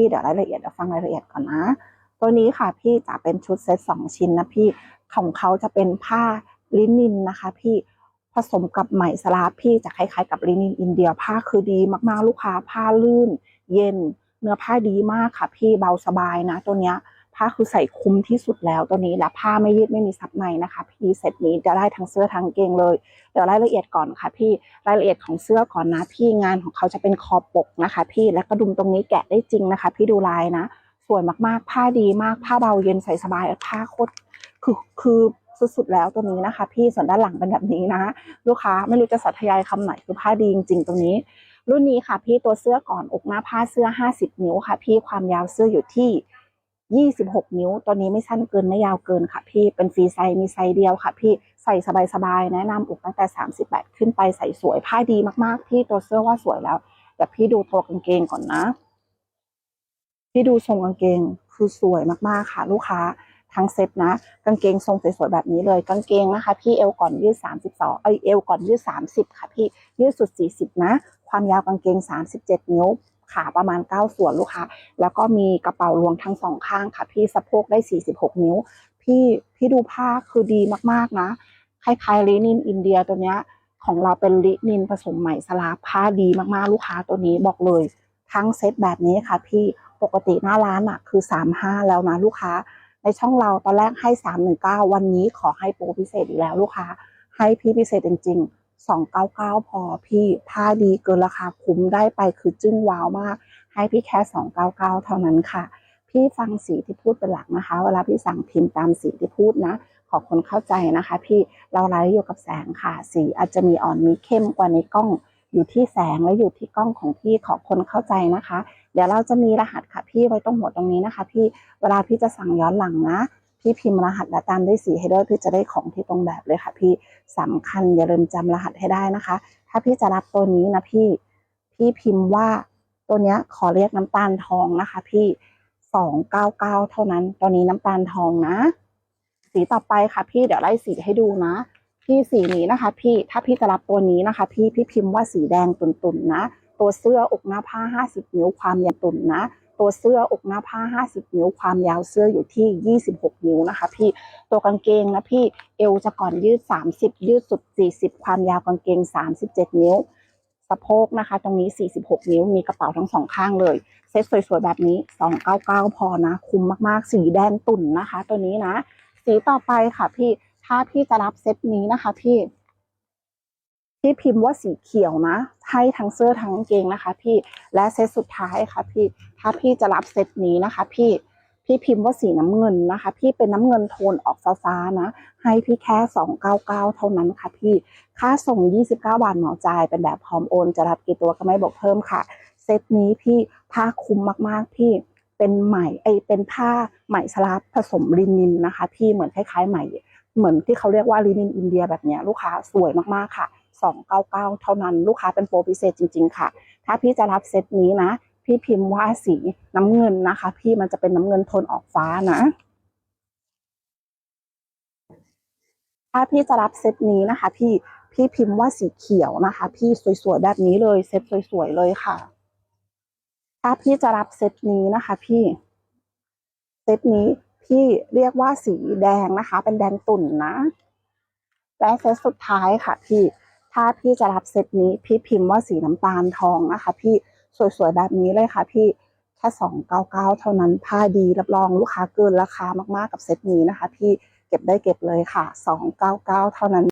พี่เดี๋ยวรายละเอียดเดี๋ยวฟังรายละเอียดก่อนนะ ตัวนี้ค่ะพี่จะเป็นชุดเซตสองชิ้นนะพี่ของเขาจะเป็นผ้าลินินนะคะ พี่ผสมกับไหมสลาพี่จะคล้ายๆ กับลินินอินเดียผ้าคือดีมากๆลูกค้าผ้าลื่น เย็น เนื้อผ้าดีมากค่ะ พี่เบาสบายนะ ตัวเนี้ย ผ้าคือใส่คุ้มที่สุดแล้วตัวนี้และผ้าไม่ยืดไม่มีซับในนะคะพี่เซตนี้จะได้ทั้งเสื้อทั้งเกงเลย เดี๋ยวรายละเอียดก่อนค่ะ พี่รายละเอียดของเสื้อก่อนนะพี่งานของเขาจะเป็นคอปกนะคะ พี่และกระดุมตรงนี้แกะได้จริงนะคะ พี่ดูลายนะ สวยมากๆ ผ้าดีมากผ้าเบาเย็นใส่สบายผ้าโคตรคือคือสุดๆแล้วตัวนี้นะคะ พี่ส่วนด้านหลังเป็นแบบนี้นะ ลูกค้าไม่รู้จะสัทยายคำไหนคือผ้าดีจริงๆตรงนี้ รุ่นนี้ค่ะ พี่ตัวเสื้อก่อนอกหน้าผ้าเสื้อ 50 นิ้วค่ะ พี่ความยาวเสื้ออยู่ที่ 26 นิ้ว ตัวนี้ไม่สั้นเกินไม่ยาวเกินค่ะพี่ เป็นฟรีไซส์มีไซส์เดียวค่ะพี่ ใส่สบายๆ แนะนำอกตั้งแต่ 38 ขึ้นไปใส่สวย ผ้าดีมากๆ พี่ตัวเสื้อว่าสวยแล้ว แต่พี่ดูตัวกางเกงก่อนนะ พี่ดูทรงกางเกงคือสวยมากๆค่ะ ลูกค้าทั้งเซ็ตนะ กางเกงทรงสวยๆแบบนี้เลย กางเกงนะคะ พี่เอวก่อนยืด 32 เอ้ยเอวก่อนยืด 30 ค่ะพี่ ยืดสุด 40 นะ ความยาวกางเกง 37 นิ้ว ขาประมาณ 9 ส่วนลูกค้า แล้วก็มีกระเป๋าลวงทั้งสองข้างค่ะ พี่สะโพกได้ 46 นิ้ว พี่พี่ดูผ้าคือดีมากๆนะ คล้ายๆลินินอินเดียตัวเนี้ยของเราเป็นลินินผสมไหมสลาผ้าดีมากๆ ลูกค้าตัวนี้บอกเลย ทั้งเซตแบบนี้ค่ะ พี่ปกติหน้าร้านอะคือ 35 แล้วนะลูกค้า ในช่องเราตอนแรกให้ 319 วันนี้ขอให้โปรพิเศษอีกแล้วลูกค้า ให้พี่พิเศษจริง ๆ 299 พอพี่ผ้าดีเกินราคาคุ้มได้ไปคือจึ้งว้าวมาก ให้พี่แค่ 299 เท่านั้นค่ะ พี่ฟังสีที่พูดเป็นหลักนะคะ เวลาพี่สั่งพิมพ์ตามสีที่พูดนะ ขอคนเข้าใจนะคะ พี่เราไลฟ์อยู่กับแสงค่ะ สีอาจจะมีอ่อนมีเข้มกว่าในกล้องอยู่ที่แสงและอยู่ที่กล้องของพี่ขอคนเข้าใจนะคะ เดี๋ยวเราจะมีรหัสค่ะพี่ไว้ตรงหัวตรงนี้นะคะ พี่เวลาพี่จะสั่งย้อนหลังนะ พี่พิมพ์รหัสและตามด้วยสีให้ด้วยพี่จะได้ของที่ตรงแบบเลยค่ะ พี่สำคัญอย่าลืมจำรหัสให้ได้นะคะ ถ้าพี่จะรับตัวนี้นะพี่พี่พิมพ์ว่าตัวเนี้ยขอเรียกน้ำตาลทองนะคะ พี่สองเก้าเก้าเท่านั้น ตัวนี้น้ำตาลทองนะ สีต่อไปค่ะ พี่เดี๋ยวไล่สีให้ดูนะพี่สีนี้นะคะ พี่ถ้าพี่จะรับตัวนี้นะคะ พี่พี่พิมพ์ว่าสีแดงตุ่นๆนะ ตัวเสื้ออกหน้าผ้า50นิ้วความยาวตุ่นนะ ตัวเสื้ออกหน้าผ้า 50 นิ้ว ความยาวเสื้ออยู่ที่ 26 นิ้วนะคะ พี่ตัวกางเกงนะพี่เอวจะก่อนยืด 30 ยืดสุด 40 ความยาวกางเกง 37 นิ้วสะโพกนะคะ ตรงนี้ 46 นิ้ว มีกระเป๋าทั้งสองข้างเลย เซ็ตสวยๆ แบบนี้ 299 พอนะ คุ้มมากๆ สีแดงตุ่นนะคะ ตัวนี้นะ สีต่อไปค่ะพี่ ถ้าพี่จะรับเซ็ตนี้นะคะพี่ พี่พิมพ์ว่าสีเขียวนะ ให้ทั้งเสื้อทั้งกางเกงนะคะพี่ และเซตสุดท้ายค่ะพี่ ถ้าพี่จะรับเซตนี้นะคะพี่พี่พิมพ์ว่าสีน้ำเงินนะคะ พี่เป็นน้ำเงินโทนออกฟ้าๆนะ ให้พี่แค่ 299 เท่านั้นค่ะพี่ ค่าส่ง 29 บาทเหมาจ่าย เป็นแบบพร้อมโอน จะรับกี่ตัวก็ไม่บอกเพิ่มค่ะ เซตนี้พี่ผ้าคุ้มมากๆพี่ เป็นไหมไอเป็นผ้าไหมสลับผสมลินินนะคะ พี่เหมือนคล้ายๆไหมเหมือนที่เขาเรียกว่าลินินอินเดียแบบเนี้ยลูกค้าสวยมากๆค่ะ 299 เท่านั้นลูกค้าเป็นโปรพิเศษจริง ๆ ค่ะ ถ้าพี่จะรับเซตนี้นะ พี่พิมพ์ว่าสีน้ำเงินนะคะ พี่มันจะเป็นน้ำเงินโทนออกฟ้านะ ถ้าพี่จะรับเซตนี้นะคะ พี่พี่พิมพ์ว่าสีเขียวนะคะ พี่สวยๆแบบนี้เลยเซตสวยๆเลยค่ะ ถ้าพี่จะรับเซตนี้นะคะ พี่เซตนี้พี่เรียกว่าสีแดงนะคะ เป็นแดงตุ่นนะและเซตสุดท้ายค่ะพี่ ถ้าพี่จะรับเซตนี้พี่พิมพ์ว่าสีน้ำตาลทองนะคะ พี่สวยๆแบบนี้เลยค่ะ พี่แค่สองเก้าเก้าเท่านั้นผ้าดีรับรองลูกค้าเกินราคามากๆกับเซตนี้นะคะ พี่เก็บได้เก็บเลยค่ะสองเก้าเก้าเท่านั้น